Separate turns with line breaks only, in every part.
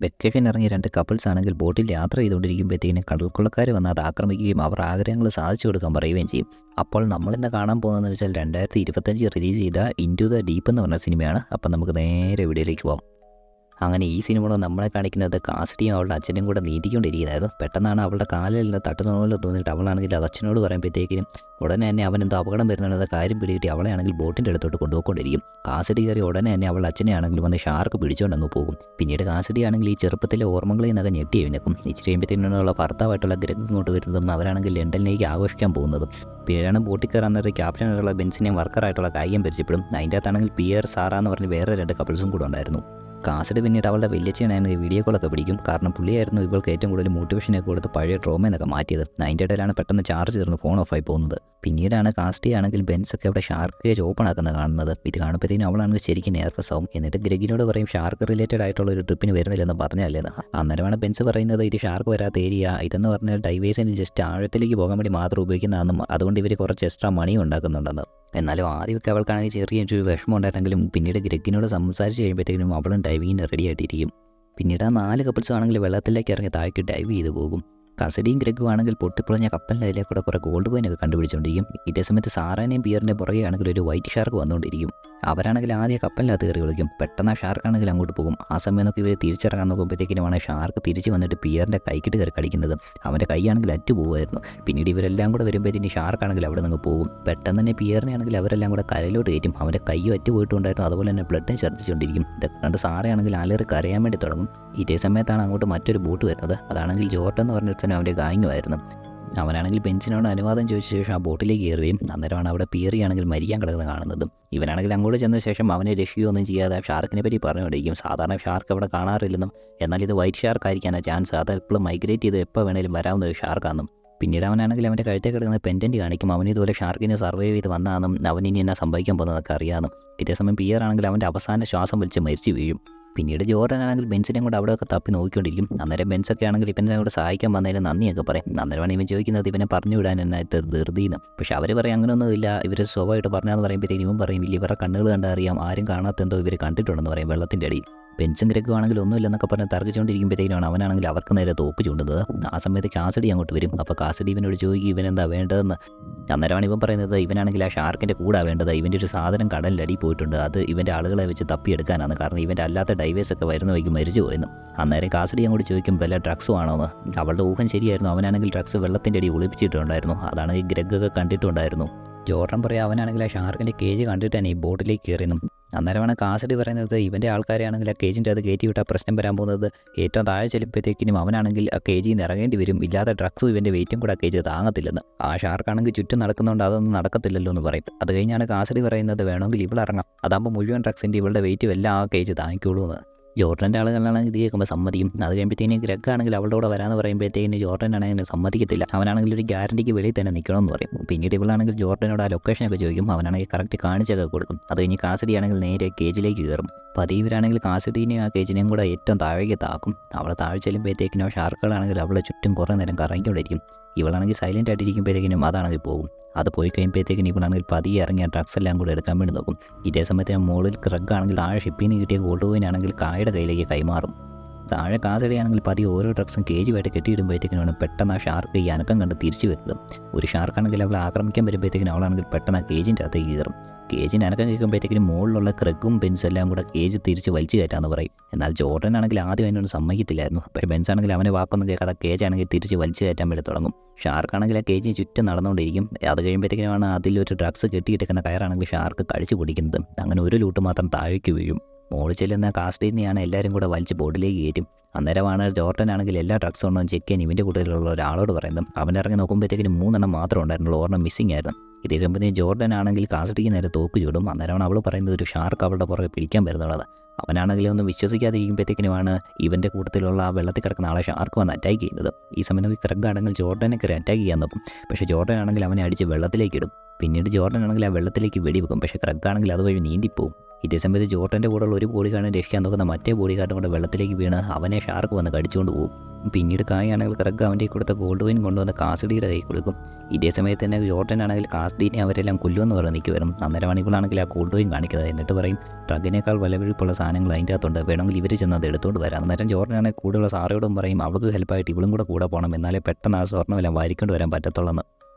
Vacation ഇറങ്ങിയ രണ്ട് couples ആണെങ്കിൽ ബോട്ടിൽ യാത്ര ചെയ്തുകൊണ്ടിരിക്കുമ്പോഴത്തേക്കിനും കടൽക്കൊള്ളക്കാർ വന്ന് അത് ആക്രമിക്കുകയും അവർ ആഗ്രഹങ്ങൾ സാധിച്ചു കൊടുക്കാൻ പറയുകയും ചെയ്യും. അപ്പോൾ നമ്മൾ ഇന്ന് കാണാൻ പോകുന്നതെന്ന് വെച്ചാൽ രണ്ടായിരത്തി ഇരുപത്തഞ്ച് റിലീസ് ചെയ്ത ഇന്റു ദ ഡീപ്പ് എന്ന് പറഞ്ഞ സിനിമയാണ് അപ്പം നമുക്ക് നേരെ വീഡിയോയിലേക്ക് പോകാം അങ്ങനെ ഈ സിനിമ നമ്മളെ കാണിക്കുന്നത് കാസിഡിയും അവളുടെ അച്ഛനും കൂടെ നീതിക്കൊണ്ടിരിക്കുന്നതായിരുന്നു പെട്ടെന്നാണ് അവളുടെ കാലിൽ നിന്ന് തട്ടുന്നപോലെ തോന്നിയിട്ട് അവളാണെങ്കിൽ അത് അച്ഛനോട് പറയുമ്പോഴത്തേക്കിനും ഉടനെ തന്നെ അവൻ എന്തോ അപകടം വരുന്നുണ്ടെന്ന കാര്യം പിടികിട്ടി അവളെ ആണെങ്കിൽ ബോട്ടിന്റെ അടുത്തോട്ട് കൊണ്ടുപോയിക്കൊണ്ടിരിക്കും. കാസിഡി കയറി ഉടനെ തന്നെ അവളുടെ അച്ഛനെ ആണെങ്കിൽ വന്ന് ഷാർക്ക് പിടിച്ചുകൊണ്ട് അങ്ങ് പോകും. പിന്നീട് കാസിഡി ആണെങ്കിൽ ഈ ചെറുപ്പത്തിലെ ഓർമ്മകളിൽ നിന്നൊക്കെ ഞെട്ടി എഴുന്നേക്കും ഇച്ചിരി കഴിയുമ്പോഴത്തേനുള്ള ഭർത്താവായിട്ടുള്ള ഗ്രഹം ഇങ്ങോട്ട് വരുന്നതും അവരാണെങ്കിൽ ലണ്ടനിലേക്ക് ആഘോഷിക്കാൻ പോകുന്നതും. പിന്നീടാണ് ബോട്ടിൽ കയറാൻ നേരത്തെ ക്യാപ്റ്റനായിട്ടുള്ള ബെൻസിനെയും വർക്കറായിട്ടുള്ള കായികം പരിചയപ്പെടും. അതിന്റെ അകത്താണെങ്കിൽ പിയർ സാറ എന്ന് പറഞ്ഞ് വേറെ രണ്ട് കപ്പിൾസും കൂടെ ഉണ്ടായിരുന്നു. കാസഡ് പിന്നീട് അവളുടെ വലിയച്ഛനായിരുന്നു വീഡിയോ കോളൊക്കെ പിടിക്കും. കാരണം പുള്ളിയായിരുന്നു ഇവൾക്ക് ഏറ്റവും കൂടുതൽ മോട്ടിവേഷനൊക്കെ കൊടുത്ത് പഴയ ട്രോമ എന്നൊക്കെ മാറ്റിയത്. അതിന്റെ ഇടയിലാണ് പെട്ടെന്ന് ചാർജ് തീർന്ന് ഫോൺ ഓഫായി പോകുന്നത്. പിന്നീടാണ് കാസ്റ്റി ആണെങ്കിൽ ബെൻസ് ഒക്കെ അവിടെ ഷാർക്ക് കേജ് ഓപ്പൺ ആക്കുന്നത് കാണുന്നത്. ഇത് കാണുമ്പോഴത്തേനും അവളാണെങ്കിൽ ശരിക്കും നെർവസ് ആവും. എന്നിട്ട് ഗ്രഗിനോട് പറയും ഷാർക്ക് റിലേറ്റഡ് ആയിട്ടുള്ള ഒരു ട്രിപ്പിന് വരുന്നില്ലെന്ന് പറഞ്ഞല്ലേന്ന് അന്നേരമാണ് ബെൻസ് പറയുന്നത് ഇത് ഷാർക്ക് വരാത്ത ഏരിയ ഇതെന്ന് പറഞ്ഞാൽ ഡൈവേഴ്സിന് ജസ്റ്റ് ആഴത്തിലേക്ക് പോകാൻ വേണ്ടി മാത്രം ഉപയോഗിക്കുന്നതാണെന്നും അതുകൊണ്ട് ഇവർ കുറച്ച് എക്സ്ട്രാ മണി ഉണ്ടാക്കുന്നുണ്ടെന്ന്. എന്നാലും ആദ്യമൊക്കെ അവൾക്കാണെങ്കിൽ ചെറിയ ഒരു വിഷമം ഉണ്ടായിരുന്നെങ്കിലും പിന്നീട് ഗ്രഗിനോട് സംസാരിച്ച് കഴിയുമ്പോഴത്തേക്കും അവളും ഡൈവിങ്ങിന് റെഡി ആയിട്ടിരിക്കും. പിന്നീട് ആ നാല് കപ്പിൾസ് ആണെങ്കിൽ വെള്ളത്തിലേക്ക് ഇറങ്ങി താഴേക്ക് ഡൈവ് ചെയ്ത് പോകും. കസഡിയും ഗ്രഗും ആണെങ്കിൽ പൊട്ടിപ്പൊളഞ്ഞ കപ്പലിന്റെ അതിലെ കൂടെ കുറേ ഗോൾഡ് കോയിനൊക്കെ കണ്ടുപിടിച്ചുകൊണ്ടിരിക്കും ഇതേ സമയത്ത് സാറാനെയും പിയറിന്റെ പുറകെ ആണെങ്കിൽ ഒരു വൈറ്റ് ഷാർക്ക് വന്നുകൊണ്ടിരിക്കും. അവരാണെങ്കിൽ ആദ്യം കപ്പലിനകത്ത് കയറി വിളിക്കും. പെട്ടെന്ന് ഷാർക്ക് ആണെങ്കിൽ അങ്ങോട്ട് പോകും. ആ സമയം നോക്കി ഇവർ തിരിച്ചിറങ്ങാൻ നോക്കുമ്പോഴത്തേക്കിനുമാണ് ഷാർക്ക് തിരിച്ച് വന്നിട്ട് പിയറിന്റെ കൈക്കിട്ട് കയറി കളിക്കുന്നത്. അവന്റെ കൈയാണെങ്കിൽ അറ്റു പോകുമായിരുന്നു പിന്നീട് ഇവരെല്ലാം കൂടെ വരുമ്പോഴത്തേന് ഷാർക്കാണെങ്കിൽ അവിടെ നിന്ന് പോകും. പെട്ടെന്ന് തന്നെ പിയറിനെ ആണെങ്കിൽ അവരെല്ലാം കൂടെ കരയിലോട്ട് കയറ്റും. അവന്റെ കൈയും അറ്റു പോയിട്ടുണ്ടായിരുന്നു. അതുപോലെ തന്നെ ബ്ലഡും ഛർദ്ദിച്ചുകൊണ്ടിരിക്കും. ഇതൊക്കെ കണ്ട് സാറയാണെങ്കിൽ അലറി കരയാൻ വേണ്ടി തുടങ്ങും. ഇതേ സമയത്താണ് അങ്ങോട്ട് മറ്റൊരു ബോട്ട് വരുന്നത്. അതാണെങ്കിൽ ജോർട്ട് എന്ന് പറഞ്ഞിട്ട് തന്നെ അവന്റെ ഗാങ്ങുമായിരുന്നു അവനാണെങ്കിൽ ബെഞ്ചിനോട് അനുവാദം ചോദിച്ച ശേഷം ആ ബോട്ടിലേക്ക് കയറുകയും അന്നേരമാണ് അവിടെ പിയറിയാണെങ്കിൽ മരിക്കാൻ കിടക്കുന്നത് കാണുന്നത്. ഇവനാണെങ്കിൽ അങ്ങോട്ട് ചെന്ന ശേഷം അവനെ രക്ഷിക്കുകയൊന്നും ചെയ്യാതെ ഷാർക്കിനെ പറ്റി പറഞ്ഞുകൊണ്ടിരിക്കും. സാധാരണ ഷാർക്ക് അവിടെ കാണാറില്ലെന്നും എന്നാൽ ഇത് വൈറ്റ് ഷാർക്ക് ആയിരിക്കാനാണ് ചാൻസ് അത് എപ്പോഴും മൈഗ്രേറ്റ് ചെയ്ത് എപ്പോൾ വേണേലും വരാവുന്ന ഒരു ഷാർക്കാണെന്നും പിന്നീട് അവനാണെങ്കിൽ അവന്റെ കഴുത്തേ കിടക്കുന്ന പെൻഡന്റ് കാണിക്കും അവൻ ഇതുപോലെ ഷാർക്കിനെ സർവൈവ് ചെയ്ത് വന്നാന്നും അവൻ ഇനി എന്നാ സംഭവിക്കാൻ പോകുന്നതൊക്കെ അറിയാമെന്നും ഇതേസമയം പിയർ ആണെങ്കിൽ അവന്റെ അവസാന ശ്വാസം വലിച്ച് മരിച്ചു വീഴും. പിന്നീട് ജോർഡൻ ആണെങ്കിൽ ബെൻസിനെ കൂടെ അവിടെയൊക്കെ തപ്പി നോക്കിക്കൊണ്ടിരിക്കും. അന്നേരം ബെൻസൊക്കെ ആണെങ്കിൽ ഇപ്പനെ കൂടെ സഹായിക്കാൻ വന്നതിന് നന്ദിയൊക്കെ പറയും. അന്നേരമാണ് ഇവൻ ചോദിക്കുന്നത് ഇവനെ പറഞ്ഞു വിടാൻ എന്നെ ധൃതിന്ന്. പക്ഷെ അവർ പറയും അങ്ങനെയൊന്നുമില്ല ഇവർ സ്വഭാവമായിട്ട് പറഞ്ഞാന്ന് പറയുമ്പോഴത്തേക്കും ഇവൻ പറയും ഇവരുടെ കണ്ണുകൾ കണ്ടറിയാം. ആരും കാണാത്തെന്തോ ഇവർ കണ്ടിട്ടുണ്ടെന്ന് പറയും വെള്ളത്തിന്റെ അടിയിൽ. ബെൻസും ഗ്രഹും ആണെങ്കിൽ ഒന്നുമില്ലെന്നൊക്കെ പറഞ്ഞ് തർക്കിച്ചുകൊണ്ടിരിക്കുമ്പോഴത്തേക്കാണ് അവനാണെങ്കിൽ അവർക്ക് നേരെ തോപ്പ് ചൂണ്ടുന്നത്. ആ സമയത്ത് കാസഡി അങ്ങോട്ട് വരും. അപ്പോൾ കാസഡി ഇവനോട് ചോദിക്കും ഇവനെന്താ വേണ്ടതെന്ന്? അന്നേരമാണ് ഇവൻ പറയുന്നത് ഇവനാണെങ്കിൽ ആ ഷാർക്കിന്റെ കൂടാ വേണ്ടത്. ഇവന്റെ ഒരു സാധനം കടലിലടി പോയിട്ടുണ്ട്. അത് ഇവന്റെ ആളുകളെ വെച്ച് തപ്പിയെടുക്കാനാണ്. കാരണം ഇവന്റെ അല്ലാത്ത ഡൈവേഴ്സ് ഒക്കെ വരുന്ന വഴിക്ക് മരിച്ചു പോയെന്ന്. അന്നേരം കാസഡി അങ്ങോട്ട് ചോദിക്കും വല്ല ഡ്രഗ്സും ആണോന്ന്? അവളുടെ ഊഹം ശരിയായിരുന്നു. അവനാണെങ്കിൽ ഡ്രഗ്സ് വെള്ളത്തിന്റെ അടി ഒളിപ്പിച്ചിട്ടുണ്ടായിരുന്നു. അതാണ് ഈ ഗ്രഗൊക്കെ കണ്ടിട്ടുണ്ടായിരുന്നു. ജോർഡൻ പറയാം അവനാണെങ്കിൽ ആ ഷാർക്കിന്റെ കേജ് കണ്ടിട്ട് തന്നെ ഈ ബോട്ടിലേക്ക് കയറിയെന്നും. അന്നേരമാണ് കാസഡി പറയുന്നത് ഇവന്റെ ആൾക്കാരെയാണെങ്കിൽ ആ കേജിന്റെ അത് കയറ്റി വിട്ടാൽ പ്രശ്നം വരാൻ പോകുന്നത്. ഏറ്റവും താഴെ ചെല്ലുമ്പോഴത്തേക്കിനും അവനാണെങ്കിൽ ആ കെ നിന്ന് ഇറങ്ങേണ്ടി വരും. ഇല്ലാതെ ഡ്രഗ്സും ഇവന്റെ വെയിറ്റും കൂടെ ആ കേജ് താങ്ങത്തില്ലെന്ന്. ആ ഷാർക്കാണെങ്കിൽ ചുറ്റും നടക്കുന്നതുകൊണ്ട് അതൊന്നും നടക്കത്തില്ലല്ലോ എന്ന് പറയും. അത് കഴിഞ്ഞാണ് കാസഡി പറയുന്നത് വേണമെങ്കിൽ ഇവൾ ഇറങ്ങാം. അതാകുമ്പോൾ മുഴുവൻ ഡ്രഗ്സിന്റെ ഇവളുടെ വെയിറ്റും എല്ലാം ആ കേജ് താങ്ങിക്കോളൂ എന്ന്. ജോർഡന്റെ ആളുകളാണെങ്കിൽ ഇത് കേൾക്കുമ്പോൾ സമ്മതിക്കും. അത് കഴിയുമ്പോഴത്തേനും ഗ്രഗ് ആണെങ്കിൽ അവളുടെ കൂടെ വരാമെന്ന് പറയുമ്പോഴത്തേന് ജോർഡൻ ആണെങ്കിൽ സമ്മതിക്കത്തില്ല. അവനാണെങ്കിൽ ഒരു ഗ്യാരണ്ടിക്ക് വെളിയിൽ തന്നെ നിൽക്കണമെന്ന് പറയും. പിന്നീട് ഇവളാണെങ്കിൽ ജോർഡനോട് ആ ലൊക്കേഷനൊക്കെ ചോദിക്കും. അവനാണെങ്കിൽ കറക്റ്റ് കാണിച്ചൊക്കെ കൊടുക്കും. അത് കഴിഞ്ഞ് കാസിഡി ആണെങ്കിൽ നേരെ കേജിലേക്ക് കയറും. പതിവരാണെങ്കിൽ കാസിഡീനെ ആ കേജിനെയും കൂടെ ഏറ്റവും താഴേക്ക് താക്കും. അവളെ താഴെ ചെല്ലുമ്പോഴത്തേക്കിനോ ഷാർക്കുകളാണെങ്കിൽ അവളെ ചുറ്റും കുറേ നേരം കറങ്ങിക്കൊണ്ടിരിക്കും. ഇവളാണെങ്കിൽ സൈലന്റ് ആയിട്ടിരിക്കുമ്പോഴത്തേക്കിനും അതാണെങ്കിൽ പോകും. അത് പോയി കഴിയുമ്പോഴത്തേക്കിനും ഇവളാണെങ്കിൽ പതിയെ ആ ഡ്രഗ്സ് എല്ലാം കൂടെ എടുക്കാൻ വേണ്ടി നോക്കും. ഇതേ സമയത്ത് മോളിൽ ക്രഗ് ആണെങ്കിൽ താഴെ ഷിപ്പിൽ നിന്ന് കിട്ടിയ ഗോൾഡ് കോയിൻ ആണെങ്കിൽ കായുടെ കയ്യിലേക്ക് കൈമാറും. താഴെ കാസടിയാണെങ്കിൽ പതി ഓരോ ഡ്രഗ്സും കേജുമായിട്ട് കെട്ടിയിടുമ്പോഴത്തേക്കിനാണ് പെട്ടെന്ന് ആ ഷാർക്ക് ഈ അനക്കം കണ്ട് തിരിച്ചു വരുന്നത്. ഒരു ഷാർക്കാണെങ്കിൽ അവളെ ആക്രമിക്കാൻ വരുമ്പോഴത്തേക്കിനും അവളാണെങ്കിൽ പെട്ടെന്ന് ആ കേജിന്റെ അകത്ത് കീറും കേജിന് അനക്കം കേൾക്കുമ്പോഴത്തേക്കിനും മുകളിലുള്ള ക്രഗും ബെൻസും എല്ലാം കൂടെ കേജ് തിരിച്ച് വലിച്ചു കയറ്റാന്ന് പറയും. എന്നാൽ ജോർഡൻ ആണെങ്കിൽ ആദ്യം അതിനൊന്നും സമ്മതിക്കത്തില്ലായിരുന്നു. അപ്പോൾ ബെൻസ് ആണെങ്കിൽ അവനെ വാക്കൊന്നും കേൾക്കാതെ കേജ് ആണെങ്കിൽ തിരിച്ച് വലിച്ചു കയറ്റാൻ വേണ്ടി തുടങ്ങും. ഷാർക്കാണെങ്കിൽ ആ കേജിന് ചുറ്റും നടന്നുകൊണ്ടിരിക്കും. അത് കഴിയുമ്പോഴത്തേക്കിനുമാണ് അതിലൊരു ഡ്രഗ്സ് കെട്ടിയിട്ടിരിക്കുന്ന കയറാണെങ്കിൽ ഷാർക്ക് കഴിച്ചു കുടിക്കുന്നത് അങ്ങനെ ഒരു ലൂട്ട് മാത്രം താഴേക്ക് വീഴും. മോളിൽ ചെല്ലുന്ന കാസ്റ്റീനെയാണ് എല്ലാവരും കൂടെ വലിച്ച് ബോർഡിലേക്ക് കയറ്റും. അന്നേരമാണ് ജോർട്ടൻ ആണെങ്കിൽ എല്ലാ ഡ്രഗ്സും ഉണ്ടോ ചെക്ക് ചെയ്യാൻ ഇവന്റെ കൂട്ടത്തിലുള്ള ഒരാളോട് പറയുന്നത്. അവൻ ഇറങ്ങി നോക്കുമ്പോഴത്തേക്കിനും മൂന്നെണ്ണം മാത്രം ഉണ്ടായിരുന്നുള്ളൂ. ഒരെണ്ണം മിസ്സിംഗ് ആയിരുന്നു. ഇത് കമ്പനി ജോർഡൻ ആണെങ്കിൽ കാസ്റ്റിക്ക് നേരെ തോക്ക് ചൂടും. അന്നേരമാണ് അവൾ പറയുന്നത് ഒരു ഷാർക്ക് അവളുടെ പുറകെ പിടിക്കാൻ വരുന്നുള്ളത്. അവനാണെങ്കിൽ ഒന്നും വിശ്വസിക്കാതിരിക്കുമ്പോഴത്തേക്കിനുമാണ് ഇവന്റെ കൂട്ടത്തിലുള്ള ആ വെള്ളത്തിൽ കിടക്കുന്ന ആളെ ഷാർക്ക് വന്ന് അറ്റാക്ക് ചെയ്യുന്നത്. ഈ സമയത്ത് ക്രഗ് ആണെങ്കിൽ ജോർഡനെ കയറി അറ്റാക്ക് ചെയ്യാൻ നോക്കും. പക്ഷേ ജോർഡൻ ആണെങ്കിൽ അവനെ അടിച്ച് വെള്ളത്തിലേക്ക് ഇടും. പിന്നീട് ജോർഡൻ ആണെങ്കിൽ ആ വെള്ളത്തിലേക്ക് വെടിവെക്കും. പക്ഷേ ക്രഗ് ആണെങ്കിൽ അതുവഴി നീന്തിപ്പോവും. ഇതേ സമയത്ത് ജോർട്ടന്റെ കൂടെയുള്ള ഒരു ബോളിക്കാരനെ രക്ഷിക്കാൻ നോക്കുന്ന മറ്റേ ഗാർഡും കൂടെ വെള്ളത്തിലേക്ക് വീണ് അവനെ ഷാർക്ക് വന്ന് കടിച്ചുകൊണ്ട് പോകും പിന്നീട് കായാണെങ്കിൽ ക്രഗ് അവന്റെ കൊടുത്ത ഗോൾഡ് വൈൻ കൊണ്ടുവന്ന കാസഡിയുടെ കൈ കൊടുക്കും. ഇതേ സമയത്ത് തന്നെ ജോർട്ടൻ ആണെങ്കിൽ കാസ്ഡീനെ അവരെല്ലാം കൊല്ലുമെന്ന് പറഞ്ഞ് നിൽക്കി വരും അന്നേരം മണിക്കൂറാണെങ്കിൽ ആ ഗോൾഡ് വൈൻ കാണിക്കുന്നത് എന്നിട്ട് പറയും ട്രഗിനേക്കാൾ വിലപിടിപ്പുള്ള സാധനങ്ങൾ അതിന്റെ അകത്തുണ്ട്. വേണമെങ്കിൽ ഇവർ ചെന്ന് അത് എടുത്തുകൊണ്ട് വരാം. അന്നേരം ജോർട്ടനാണെങ്കിൽ കൂടുതലുള്ള സാറയോടും പറയും അവൾക്ക് ഹെൽപ്പായിട്ട് ഇവളും കൂടെ കൂടെ പോകണം എന്നാലേ പെട്ടെന്ന് ആ സ്വർണമെല്ലാം വാരിക്കൊണ്ട് വരാൻ പറ്റത്തുള്ളൂ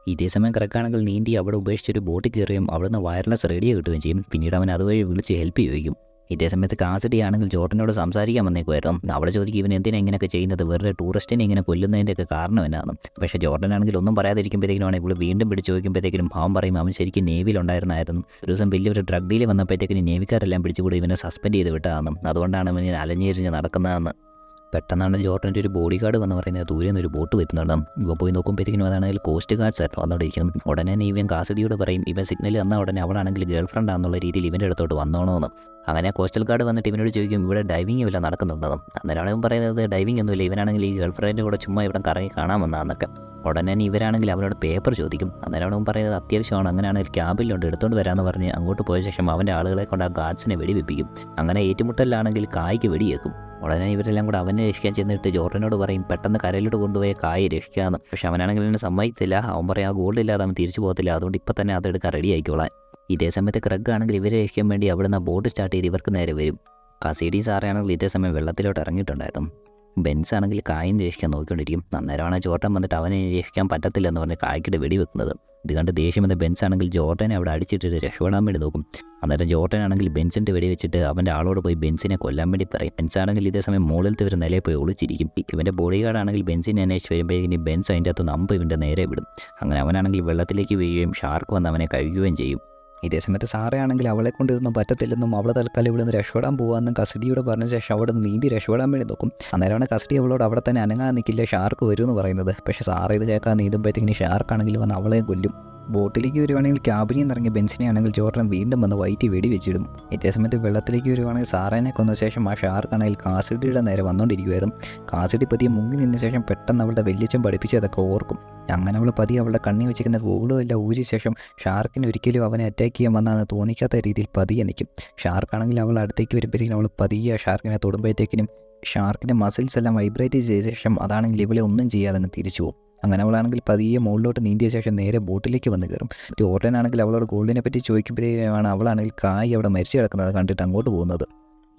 ഇതേ സമയം കിടക്കുകയാണെങ്കിൽ നീന്തി അവിടെ ഉപേക്ഷിച്ചൊരു ബോട്ടിൽ കയറുകയും അവിടുന്ന് വയർലെസ് റേഡിയോ കിട്ടുകയും ചെയ്യും. പിന്നീട് അവൻ അതുവഴി വിളിച്ച് ഹെൽപ്പ് ചോദിക്കും. ഇതേ സമയത്ത് കാസഡി ആണെങ്കിൽ ജോർട്ടനോട് സംസാരിക്കാൻ വന്നേക്കുമായിരുന്നു. അവിടെ ചോദിക്കും ഇവൻ എന്തിനാ ഇങ്ങനെയൊക്കെ ചെയ്യുന്നത്? വെറുതെ ടൂറിസ്റ്റിനെ ഇങ്ങനെ കൊല്ലുന്നതിന്റെയൊക്കെ കാരണം എന്നാണ്. പക്ഷേ ജോർഡൻ ആണെങ്കിൽ ഒന്നും പറയാതിരിക്കുമ്പോഴത്തേക്കിനാണ് ഇവിടെ വീണ്ടും പിടിച്ച് ചോദിക്കുമ്പോഴത്തേക്കിനും ഭാവം പറയും അവൻ ശരിക്കും നേവിയിലുണ്ടായിരുന്നായിരുന്നു ഒരു ദിവസം വലിയൊരു ഡ്രഗ് ഡീൽ വന്നപ്പോഴത്തേക്കിനും നേവിക്കാരെല്ലാം പിടിച്ചുകൂടി ഇവനെ സസ്പെൻഡ് ചെയ്ത് വിട്ടതാണ് അതുകൊണ്ടാണ് ഇവൻ അലഞ്ഞിരിഞ്ഞ് നടക്കുന്നതെന്ന്. പെട്ടെന്നാണ് ജോർഡന്റെ ഒരു ബോഡി ഗാർഡ് വന്ന് പറയുന്നത് ദൂരെ നിന്ന് ഒരു ബോട്ട് വരുന്നുണ്ട്. ഇവ പോയി നോക്കുമ്പോഴത്തേക്കും അതാണെങ്കിൽ കോസ്റ്റ് ഗാർഡ്സ് ആയിരുന്നു വന്നുകൊണ്ടിരിക്കുന്നത് ഉടനെ ഇവൻ കാസഡിയോട് പറയും ഇവൻ സിഗ്നൽ തന്ന ഉടനെ അവളാണെങ്കിൽ ഗേൾ ഫ്രണ്ട് ആണെന്നുള്ള രീതിയിൽ ഇവന്റെ അടുത്തോട്ട് വന്നോണമെന്ന് അങ്ങനെ കോസ്റ്റൽ ഗാർഡ് വന്നിട്ട് ഇവനോട് ചോദിക്കും ഇവിടെ ഡൈവിംഗ് വല്ല നടക്കുന്നുണ്ടെന്നും അന്നേരമാണ് ഇവൻ പറയുന്നത് ഡൈവിംഗ് ഒന്നുമില്ല ഇവനാണെങ്കിൽ ഈ ഗേൾ ഫ്രണ്ടിന്റെ കൂടെ ചുമ്മാ ഇവിടെ കറങ്ങി കാണാമെന്നാന്നൊക്കെ. ഉടനെ തന്നെ ഇവരാണെങ്കിൽ അവനോട് പേപ്പർ ചോദിക്കും. അന്നേരമാണ് അവൻ പറയുന്നത് അത്യാവശ്യമാണ് അങ്ങനെയാണെങ്കിൽ ക്യാബിലുണ്ട് എടുത്തുകൊണ്ട് വരാമെന്ന് പറഞ്ഞ് അങ്ങോട്ട് പോയ ശേഷം അവന്റെ ആളുകളെ കൊണ്ട് ആ ഗാർഡ്സിനെ വെടിവെപ്പിക്കും. അങ്ങനെ ഏറ്റുമുട്ടലിലാണെങ്കിൽ കായ്ക്ക് വെടിയേക്കും. ഉടനെ ഇവരെല്ലാം കൂടെ അവനെ രക്ഷിക്കാൻ ചെന്നിട്ട് ജോർഡനോട് പറയും പെട്ടെന്ന് കരയിലോട്ട് കൊണ്ടുപോയ കായ് രക്ഷിക്കാമെന്ന് പക്ഷെ അവനാണെങ്കിൽ എന്നെ സമ്മതിക്കില്ല അവൻ പറയും ആ ഗോൾഡ് ഇല്ലാതെ അവൻ തിരിച്ചു പോകത്തില്ല. അതുകൊണ്ട് ഇപ്പം തന്നെ അതെടുക്കാൻ റെഡി ആയിക്കോളാൻ. ഇതേ സമയത്ത് ക്രഗ് ആണെങ്കിൽ ഇവരെ രക്ഷിക്കാൻ വേണ്ടി അവിടുന്ന് ബോട്ട് സ്റ്റാർട്ട് ചെയ്ത് ഇവർക്ക് നേരെ വരും. കസീഡി സാറാണെങ്കിൽ ഇതേ സമയം വെള്ളത്തിലോട്ട് ഇറങ്ങിയിട്ടുണ്ടായിരുന്നു. ബെൻസ് ആണെങ്കിൽ കായിനെ രക്ഷിക്കാൻ നോക്കിക്കൊണ്ടിരിക്കും. അന്നേരമാണ് ജോർട്ടൻ വന്നിട്ട് അവനെ രക്ഷിക്കാൻ പറ്റത്തില്ലെന്ന് പറഞ്ഞ് കായ്ക്കിട്ട് വെടിവെക്കുന്നത്. ഇത് കണ്ട് ദേഷ്യം വന്ന ബെൻസ് ആണെങ്കിൽ ജോർട്ടനെ അവിടെ അടിച്ചിട്ട് രക്ഷപ്പെടാൻ വേണ്ടി നോക്കും. അന്നേരം ജോർട്ടൻ ആണെങ്കിൽ ബെൻസിന്റെ വെടി വെച്ചിട്ട് അവന്റെ ആളോട് പോയി ബെൻസിനെ കൊല്ലാൻ വേണ്ടി പറയും. ബെൻസ് ആണെങ്കിൽ ഇതേ സമയം മുകളിലത്തെ ഒരു നിലയിൽ പോയി ഒളിച്ചിരിക്കും. ഇവന്റെ ബോഡി ഗാർഡ് ആണെങ്കിൽ ബെൻസിനെ അന്വേഷിച്ച് വരുമ്പോഴേക്കും ബെൻസ് അതിന്റെ അകത്ത് നമ്പ് ഇവന്റെ നേരെ വിടും. അങ്ങനെ അവനാണെങ്കിൽ വെള്ളത്തിലേക്ക് വീഴുകയും ഷാർക്ക് വന്ന് അവനെ കഴുകുകയും ചെയ്യും. ഇതേ സമയത്ത് സാറയാണെങ്കിൽ അവളെ കൊണ്ട് പറ്റത്തില്ലെന്നും അവളെ തൽക്കാലം ഇവിടെ നിന്ന് രക്ഷപ്പെടാൻ പോകാമെന്നും കസ്റ്റഡിയോട് പറഞ്ഞ ശേഷം അവിടെ നിന്ന് നീന്തി രക്ഷപ്പെടാൻ വേണ്ടി നോക്കും. അന്നേരമാണ് കസ്റ്റഡി അവളോട് അവിടെ തന്നെ അനങ്ങാൻ നിൽക്കില്ല ഷാർക്ക് വരും എന്ന് പറയുന്നത്. പക്ഷേ സാറ് ഇത് കേൾക്കാൻ നീന്തുമ്പോഴത്തേക്കിനി ഷാർക്കാണെങ്കിൽ വന്ന് അവളെയും കൊല്ലും. ബോട്ടിലേക്ക് വരുവാണെങ്കിൽ ക്യാബിനിൽ നിന്ന് ഇറങ്ങിയ ബെൻസിനെ ആണെങ്കിൽ ജോർഡൻ വീണ്ടും വന്ന് വൈറ്റ് വെടി വെച്ചിടും. ഇതേ സമയത്ത് വെള്ളത്തിലേക്ക് വരുവാണെങ്കിൽ സാറേനെ കൊന്ന ശേഷം ആ ഷാർക്കാണെങ്കിൽ കാസിഡിയുടെ നേരെ വന്നുകൊണ്ടിരിക്കുമായിരുന്നു കാസിഡി പതിയെ മുങ്ങി നിന്ന ശേഷം പെട്ടെന്ന് അവളുടെ വലിയച്ഛൻ പഠിപ്പിച്ചതൊക്കെ ഓർക്കും. അങ്ങനെ അവൾ പതി അവളുടെ കണ്ണി വെച്ചിരിക്കുന്ന ഗോളും എല്ലാം ഊരിയ ശേഷം ഷാർക്കിന് ഒരിക്കലും അവനെ അറ്റാക്ക് ചെയ്യാൻ വന്നാന്ന് തോന്നിക്കാത്ത രീതിയിൽ പതിയെ നിൽക്കും. ഷാർക്കാണെങ്കിൽ അവൾ അടുത്തേക്ക് വരുമ്പോഴത്തേക്കും അവൾ പതിയെ ഷാർക്കിനെ തൊടുമ്പോഴത്തേക്കിനും ഷാർക്കിന്റെ മസിൽസ് എല്ലാം വൈബ്രേറ്റ് ചെയ്ത ശേഷം അതാണെങ്കിൽ ഇവളെ ഒന്നും ചെയ്യാതെ തിരിച്ചു പോകും. അങ്ങനെ അവളാണെങ്കിൽ പതിയെ മുകളിലോട്ട് നീന്തിയ ശേഷം നേരെ ബോട്ടിലേക്ക് വന്ന് കയറും. ജോർഡനാണെങ്കിൽ അവളോട് ഗോൾഡിനെ പറ്റി ചോദിക്കുമ്പോഴേക്കാണ് അവളാണെങ്കിൽ കായ് അവിടെ മരിച്ചു കിടക്കുന്നത് കണ്ടിട്ട് അങ്ങോട്ട് പോകുന്നത്.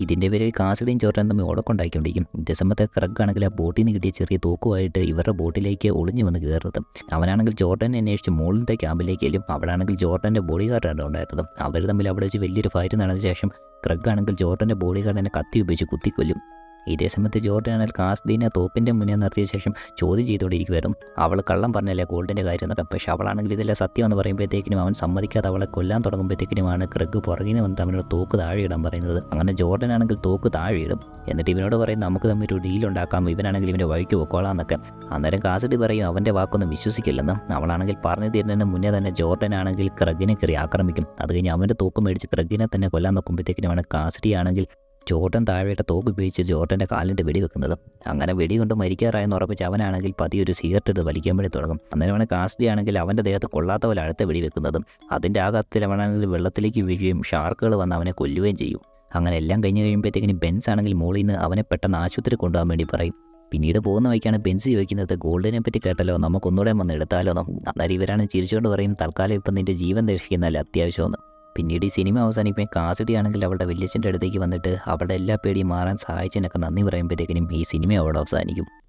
ഇതിന്റെ പേരിൽ കാസിഡിയും ചോർട്ടൻ തമ്മിൽ ഓടക്കൊണ്ടായിക്കൊണ്ടിരിക്കും ഇതേ സമയത്ത് ക്രഗ് ആണെങ്കിൽ ആ ബോട്ടിൽ നിന്ന് കിട്ടിയ ചെറിയ തോക്കുമായിട്ട് ഇവരുടെ ബോട്ടിലേക്ക് ഒളിഞ്ഞു വന്ന് കയറുന്നത്. അവനാണെങ്കിൽ ജോർഡനെ അന്വേഷിച്ച് മുകളിലത്തെ ക്യാമ്പിലേക്ക് എല്ലും. അവിടാണെങ്കിൽ ജോർഡന്റെ ബോഡി ഗാർഡാണ് ഉണ്ടായിരുന്നത്. അവർ തമ്മിൽ അവിടെ വെച്ച് വലിയൊരു ഫൈറ്റ് നടന്ന ശേഷം ക്രഗ് ആണെങ്കിൽ ജോർഡന്റെ ബോഡി ഗാർഡിനെ കത്തി ഉപയോഗിച്ച് കുത്തിക്കൊല്ലും. ഇതേ സമയത്ത് ജോർഡാനാൽ കാസ്ദീനെ തോപ്പിന്റെ മുന്നേ നിർത്തിയ ശേഷം ചോദ്യം ചെയ്തുകൊണ്ടിരിക്കുമായിരുന്നു അവൾ കള്ളം പറഞ്ഞല്ലേ ഗോൾഡിന്റെ കാര്യം എന്നൊക്കെ. പക്ഷേ അവളാണെങ്കിൽ ഇതെല്ലാം സത്യം എന്ന് പറയുമ്പോഴത്തേക്കിനും അവൻ സമ്മതിക്കാതെ അവളെ കൊല്ലാൻ തുടങ്ങുമ്പോഴത്തേക്കിനുമാണ് ക്രിഗ് പുറകിൽ വന്നിട്ട് അവനോട് തോക്ക് താഴെ ഇടാൻ പറയുന്നത്. അങ്ങനെ ജോർഡൻ ആണെങ്കിൽ തോക്ക് താഴെ ഇടും എന്നിട്ട് ഇവനോട് പറയും നമുക്ക് തമ്മിൽ ഒരു ഡീൽ ഉണ്ടാക്കാം. ഇവനാണെങ്കിൽ ഇവന്റെ വഴിക്ക് പൊക്കോളാം എന്നൊക്കെ അന്നേരം കാസഡി പറയും അവന്റെ വാക്കൊന്നും വിശ്വസിക്കില്ലെന്ന്. അവളാണെങ്കിൽ പറഞ്ഞു തീരുന്നതിന് മുന്നേ തന്നെ ജോർഡൻ ആണെങ്കിൽ ക്രഗിനെ കയറി ആക്രമിക്കും. അത് കഴിഞ്ഞ് അവന്റെ തോക്ക് മേടിച്ച് ക്രഗിനെ തന്നെ കൊല്ലാൻ നോക്കുമ്പോഴത്തേക്കിനുമാണ് കാസഡി ആണെങ്കിൽ ജോർഡൻ താഴെയുടെ തോക്ക് ഉപയോഗിച്ച് ജോർഡന്റെ കാലിന്റെ വെടി വെക്കുന്നത്. അങ്ങനെ വെടി കൊണ്ട് മരിക്കാറായെന്ന് ഉറപ്പിച്ച് അവനാണെങ്കിൽ പതി ഒരു സിഗരറ്റ് എടുത്ത് വലിക്കാൻ വേണ്ടി തുടങ്ങും. അന്നേരമാണ് കാസ്ലി ആണെങ്കിൽ അവന്റെ ദേഹത്ത് കൊള്ളാത്ത പോലെ അടുത്ത വെടി വെക്കുന്നത്. അതിന്റെ ആഘാതത്തിൽ അവനാണെങ്കിൽ വെള്ളത്തിലേക്ക് വീഴുകയും ഷാർക്കുകൾ വന്ന് അവനെ കൊല്ലുകയും ചെയ്യും. അങ്ങനെ എല്ലാം കഴിഞ്ഞ് കഴിയുമ്പോഴത്തേക്കിന് ബെൻസ് ആണെങ്കിൽ മുകളിൽ നിന്ന് അവനെ പെട്ടെന്ന് ആശുപത്രി കൊണ്ടുപോകാൻ വേണ്ടി പറയും. പിന്നീട് പോകുന്ന വഴിക്കാണ് ബെൻസ് ചോദിക്കുന്നത് ഗോൾഡിനെ പറ്റി കേട്ടല്ലോ? നമുക്കൊന്നുകൂടെ വന്ന് എടുത്താലോ? അന്നേരം ഇവരാണ് ചിരിച്ചുകൊണ്ട് പറയും തൽക്കാലം ഇപ്പം നിന്റെ ജീവൻ രക്ഷിക്കുന്നതല്ല അത്യാവശ്യമെന്ന്. പിന്നീട് ഈ സിനിമ അവസാനിപ്പിക്കാൻ കാസിഡിയാണെങ്കിൽ അവളുടെ വല്യച്ഛന്റെ അടുത്തേക്ക് വന്നിട്ട് അവളുടെ എല്ലാ പേടിയും മാറാൻ സഹായിച്ചതിനൊക്കെ നന്ദി പറയുമ്പോഴത്തേക്കിനും ഈ സിനിമ അവിടെ അവസാനിക്കും.